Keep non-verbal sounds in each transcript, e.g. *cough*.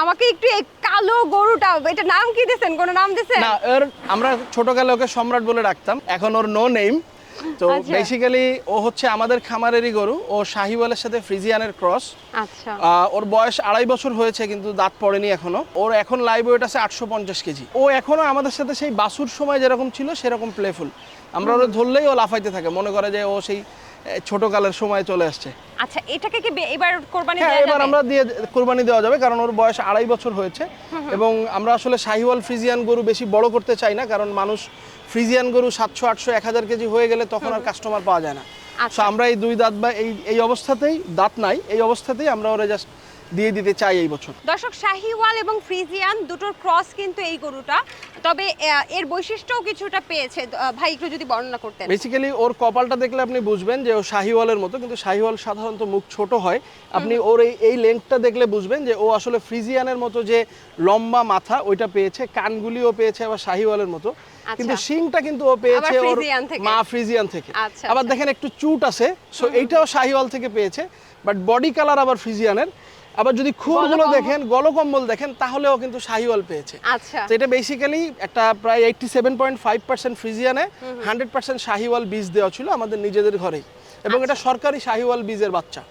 আমাকে একটু এই কালো গরুটা এটা নাম কি দিছেন কোনো নাম দিছেন না ওর আমরা ছোটকালে ওকে সম্রাট বলে রাখতাম এখন ওর নো নেম তো আচ্ছা। বেসিক্যালি ও হচ্ছে আমাদের খামারেরই গরু। ও শাহিওয়ালের সাথে ফ্রিজিয়ানের ক্রস আচ্ছা। ওর বয়স আড়াই বছর হয়েছে কিন্তু দাঁত পড়েনি এখনও। ওর এখন লাইভ ওয়েট আছে আটশো পঞ্চাশ কেজি। ও এখনও আমাদের সাথে সেই বাসুর সময় যেরকম ছিল সেরকম প্লেফুল আমরা ওরা ধরলেই ও লাফাইতে থাকে। মনে করে যে ও সেই ছোটকালের সময় চলে আসছে। আচ্ছা এটাকে কি এবার কোরবানি দেওয়া দেওয়া এবার যাবে? আমরা দিয়ে কোরবানি দেওয়া যাবে কারণ ওর বয়স আড়াই বছর হয়েছে। এবং আমরা আসলে শাহিওয়াল ফ্রিজিয়ান গরু বেশি বড় করতে চাই না কারণ মানুষ ফ্রিজিয়ান গরু সাতশো আটশো এক হাজার কেজি হয়ে গেলে তখন আর কাস্টমার পাওয়া যায় না। আচ্ছা। আমরা এই দুই দাঁত বা এই এই অবস্থাতেই দাঁত নাই এই অবস্থাতেই আমরা ওরা জাস্ট দিয়ে দিতে চাই এই বছর। দর্শক শাহিওয়াল এবং ফ্রিজিয়ান দুটোর ক্রস কিন্তু এই গরুটা তবে এর বৈশিষ্ট্যও কিছুটা পেয়েছে। ভাই একটু যদি বর্ণনা করতেন। বেসিক্যালি ওর কপালটা দেখলে আপনি বুঝবেন যে ও শাহিওয়ালের মতো কিন্তু শাহিওয়াল সাধারণত মুখ ছোট হয়। আপনি ওর এই এই লেন্থটা দেখলে বুঝবেন যে ও আসলে ফ্রিজিয়ানের মতো যে লম্বা মাথা ওইটা পেয়েছে কানগুলিও পেয়েছে আবার শাহিওয়ালের মতো। কিন্তু শিংটা কিন্তু ও পেয়েছে ওর মা ফ্রিজিয়ান থেকে। আচ্ছা, আবার আচ্ছা। দেখেন একটু চুট আছে সো এইটাও শাহিওয়াল থেকে পেয়েছে বাট বডি কালার আবার ফ্রিজিয়ানের। আবার যদি খুরগুলো। দেখেন গলকম্বল দেখেন তাহলেও কিন্তু শাহিওয়াল পেয়েছে। আচ্ছা। তো এটা বেসিক্যালি একটা প্রায় eighty seven point five percent ফ্রিজিয়ানে hundred percent Sahiwal বীজ দেওয়া ছিল আমাদের নিজেদের ঘরেই। এবং এটা সরকারি শাহিওয়াল বীজের বাচ্চা।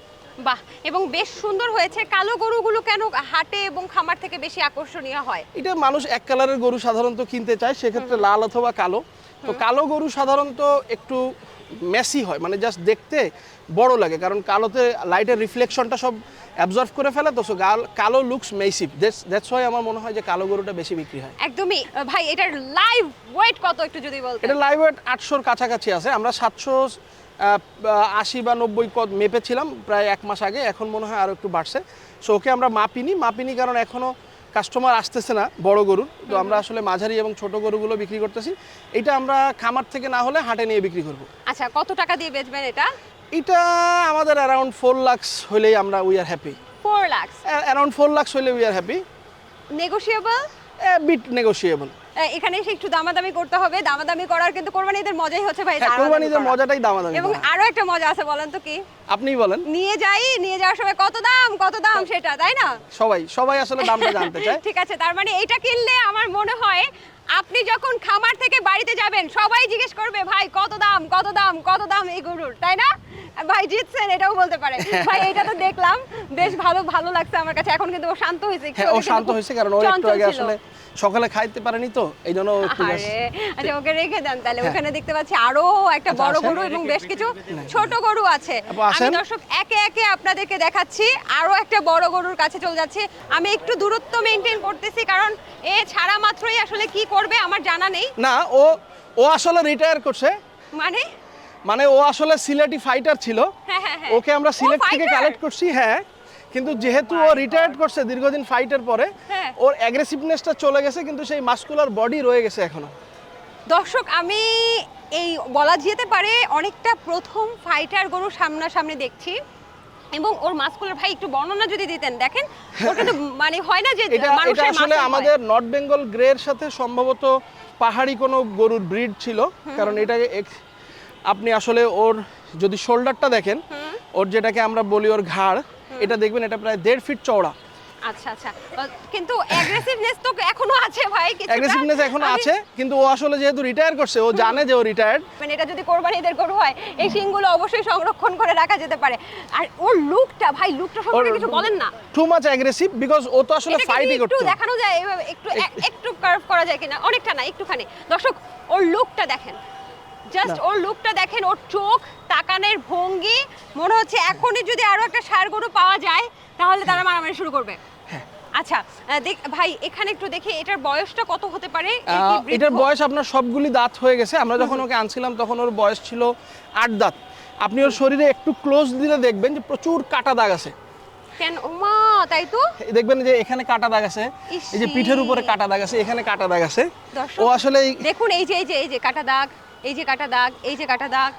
বাহ এবং বেশ সুন্দর হয়েছে। কালো গরুগুলো কেন হাটে এবং খামার থেকে বেশি আকর্ষণীয় হয়? এটা মানুষ এক কালারের গরু সাধারণত কিনতে চায় সেক্ষেত্রে লাল অথবা কালো। তো কালো গরু সাধারণত একটু মেসি হয় মানে জাস্ট দেখতে বড় লাগে কারণ কালোতে লাইটের রিফ্লেকশনটা সব অ্যাবজর্ভ করে ফেলে তো সো কালো লুকস মেসিভ দ্যাটস ওয়াই আমার মনে হয় যে কালো গরুটা বেশি বিক্রি হয়। একদমই ভাই এটার লাইভ ওয়েট কত একটু যদি বলতেন? এটা লাইভ ওয়েট আটশোর কাছাকাছি আছে আমরা সাতশো আশি বা নব্বই কদ মেপেছিলাম প্রায় এক মাস আগে এখন মনে হয় আরও একটু বাড়ছে। সো ওকে আমরা মাপিনি মাপিনি কারণ এখনও কাস্টমার আসতেছে না বড় গরুর তো আমরা আসলে মাঝারি এবং ছোট গরুগুলো বিক্রি করতেছি। এটা আমরা খামার থেকে না হলে হাটে নিয়ে বিক্রি করব। আচ্ছা কত টাকা দিয়ে বেচবেন এটা? এটা আমাদের অ্যারাউন্ড ফোর লাক্স হলেই আমরা we are happy four lakhs around four lakhs হলে we are happy negotiable bit negotiable এখানে এসে একটু দামাদামি করতে হবে। দামাদামি করার কিন্তু কোরবানিদের মজাই হচ্ছে ভাই হ্যাঁ কোরবানিদের মজাটাই দামাদামি এবং আরও একটা মজা আছে বলেন তো কি? আপনিই বলেন। নিয়ে যাই নিয়ে যাওয়ার সময় কত দাম কত দাম সেটা তাই না? সবাই সবাই আসলে দামটা জানতে চায়। *laughs* ঠিক আছে তার মানে এটা কিনলে আমার মনে হয় আপনি যখন খামার থেকে বাড়িতে যাবেন সবাই জিজ্ঞেস করবে ভাই কত দাম কত দাম কত দাম এই গরুর? তাই না? ভাই জিতছেন এটাও বলতে পারে ভাই এটা তো দেখলাম। বেশ ভালো ভালো লাগছে আমার কাছে। এখন কিন্তু ও শান্ত হয়েছে একটু হ্যাঁ ও শান্ত হয়েছে কারণ ও একটু আগে আসলে সকালে খাইতে পারেনি তো এই জন্য আচ্ছা ওকে রেখে দেন তাহলে। হ্যাঁ। ওখানে দেখতে পাচ্ছি আরও একটা আচ্ছা, বড় গরু এবং বেশ কিছু ছোট গরু আছে। আমি দর্শক একে একে আপনাদেরকে দেখাচ্ছি। আরও একটা বড় গরুর কাছে চলে যাচ্ছে। আমি একটু দূরত্ব মেনটেন করতেছি কারণ এ ছাড়া মাত্রই আসলে কি করবে আমার জানা নেই। না ও ও আসলে রিটায়ার করছে। মানে? মানে ও আসলে সিলেটি ফাইটার ছিল। হ্যাঁ হ্যাঁ হ্যাঁ। ওকে আমরা সিলেট থেকে কালেক্ট করছি হ্যাঁ। কিন্তু যেহেতু ও রিটায়ার্ড করছে দীর্ঘদিন ফাইটের পরে। ওর অ্যাগ্রেসিভনেসটা চলে গেছে কিন্তু সেই মাস্কুলার বডি রয়ে গেছে এখনও। দর্শক আমি এই বলা যেতে পারে অনেকটা প্রথম ফাইটার গরু সামনাসামনি দেখছি। এবং ওর মাস্কুলার ভাই একটু বর্ণনা যদি দিতেন দেখেন ওর কিন্তু মানে হয় না যে এটা আসলে আমাদের নর্থ বেঙ্গল গ্রের সাথে সম্ভবত পাহাড়ি কোনো গরুর ব্রিড ছিল কারণ এটা এক- আপনি আসলে ওর যদি শোল্ডারটা দেখেন ওর যেটাকে আমরা বলি ওর ঘাড় এটা দেখবেন এটা প্রায় দেড় ফিট চওড়া। আচ্ছা আচ্ছা। কিন্তু অ্যাগ্রেসিভনেস তো এখনও আছে ভাই অ্যাগ্রেসিভনেস এখনও আছে কিন্তু ও আসলে যেহেতু রিটায়ার করছে ও জানে যে ও রিটায়ার্ড মানে এটা যদি কোরবানিদের গরু হয় এই শিংগুলো অবশ্যই সংরক্ষণ করে রাখা যেতে পারে। আর ওর লুকটা ভাই লুকটা সম্পর্কে কিছু বলেন না। টু মাচ অ্যাগ্রেসিভ বিকজ ও তো আসলে ফাইটই একটু দেখানো যায় এভাবে একটু একটু কার্ভ করা যায় কিনা? অনেকটা না একটুখানি। দর্শক ওর লুকটা দেখেন। জাস্ট ওর লুকটা দেখেন ওর চোখ তাকানের ভঙ্গি মনে হচ্ছে এখনই যদি আরও একটা ষাঁড় গরু পাওয়া যায় তাহলে তারা মারামারি শুরু করবে। হ্যাঁ। আচ্ছা দেখ ভাই এখানে একটু দেখি এটার বয়সটা কত হতে পারে? এটার বয়স আপনার সবগুলি দাঁত হয়ে গেছে। আমরা যখন ওকে আনছিলাম তখন ওর বয়স ছিল আট দাঁত। আপনি ওর শরীরে একটু ক্লোজ দিলে দেখবেন যে প্রচুর কাটা দাগ আছে। কেন? ওমা তাই তো? দেখবেন যে এখানে কাটা দাগ আছে এই যে পিঠের উপরে কাটা দাগ আছে এখানে কাটা দাগ আছে। ও আসলে দেখুন এই যে এই যে এই যে কাটা দাগ। এই যে কাটা দাগ এই যে কাটা দাগ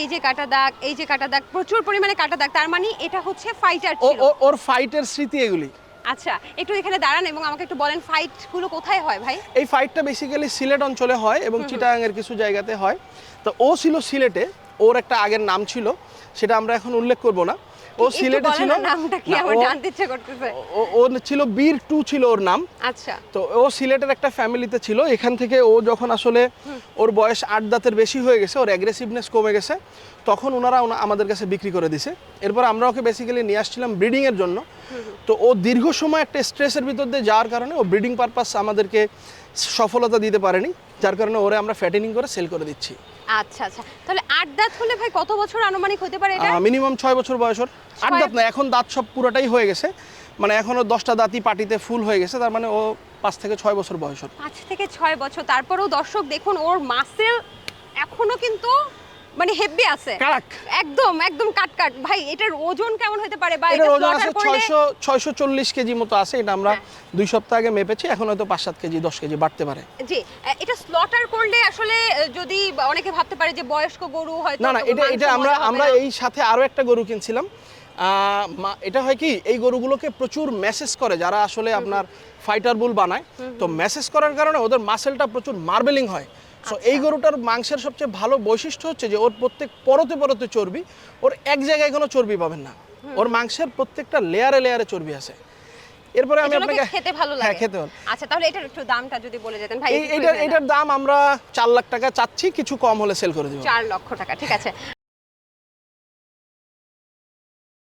এই যে কাটা দাগ এই যে কাটা দাগ প্রচুর পরিমাণে কাটা দাগ। তার মানে এটা হচ্ছে ফাইটার ছিল। ওর ফাইটের স্মৃতি এগুলি। আচ্ছা একটু এখানে দাঁড়ান এবং আমাকে একটু বলেন ফাইটগুলো কোথায় হয় ভাই? এই ফাইটটা বেসিক্যালি সিলেট অঞ্চলে হয় এবং চিটাগাংয়ের কিছু জায়গাতে হয়। তো ও ছিল সিলেটে ওর একটা আগের নাম ছিল সেটা আমরা এখন উল্লেখ করব না। ও সিলেটে ছিল? নামটা কি আমার জানতে ইচ্ছে করতেছে। ও ছিল বীর টু ছিল ওর নাম। আচ্ছা। তো ও সিলেটের একটা ফ্যামিলিতে ছিল। এখান থেকে ও যখন আসলে ওর বয়স আট দাঁতের বেশি হয়ে গেছে ওর অ্যাগ্রেসিভনেস কমে গেছে তখন ওনারা আমাদের কাছে বিক্রি করে দিছে। এরপর আমরা ওকে বেসিক্যালি নিয়ে আসছিলাম ব্রিডিংয়ের জন্য। তো ও দীর্ঘ সময় একটা স্ট্রেসের ভিতর দিয়ে যাওয়ার কারণে ও ব্রিডিং পারপাস আমাদেরকে সফলতা দিতে পারেনি যার কারণে ওরে আমরা ফ্যাটেনিং করে সেল করে দিচ্ছি। আচ্ছা আচ্ছা। তাহলে আট দাঁত হলে ভাই কত বছর আনুমানিক হতে পারে এটা? মিনিমাম ছয় বছর বয়স আট দাঁত না এখন দাঁত সব পুরোটাই হয়ে গেছে। মানে এখনও দশটা দাঁতই পাটিতে ফুল হয়ে গেছে তার মানে ও পাঁচ থেকে ছয় বছর বয়স ওর। পাঁচ থেকে ছয় বছর। তারপরেও দর্শক দেখুন ওর মাসেল এখনও কিন্তু মানে হেভি আছে। কারাক। একদম একদম কাট কাট ভাই এটার ওজন কেমন হতে পারে বা এটা ওজন আছে slaughter করলে- ছয়শো ছয়শো চল্লিশ কেজি মতো আছে এটা আমরা হ্যাঁ। দুই সপ্তাহ আগে মেপেছি এখন হয়তো পাঁচ সাত কেজি দশ কেজি বাড়তে পারে। জি এটা স্লটার করলে আসলে যদি অনেকে ভাবতে পারে যে বয়স্ক গরু হয়তো না না এটা এটা আমরা আমরা এই সাথে আরও একটা গরু কিনছিলাম। এটা হয় কি এই গরুগুলোকে প্রচুর মেসেজ করে যারা আসলে আপনার ফাইটার বুল বানায়। তো মেসেজ করার কারণে ওদের মাসেলটা প্রচুর মার্বেলিং হয়। সো আচ্ছা। এই গরুটার মাংসের সবচেয়ে ভালো বৈশিষ্ট্য হচ্ছে যে ওর প্রত্যেক পরতে পরতে চর্বি ওর এক জায়গায় কোনো চর্বি পাবেন না। ওর মাংসের প্রত্যেকটা লেয়ারে লেয়ারে চর্বি আছে। এরপরে আমি আপনাকে খেতে ভালো হ্যাঁ লাগে। খেতে ভালো। আচ্ছা তাহলে এটার একটু দামটা যদি বলে যেতেন ভাই এটার এটার দাম আমরা চার লাখ টাকা চাচ্ছি কিছু কম হলে সেল করে দেবো। চার লক্ষ টাকা ঠিক আছে।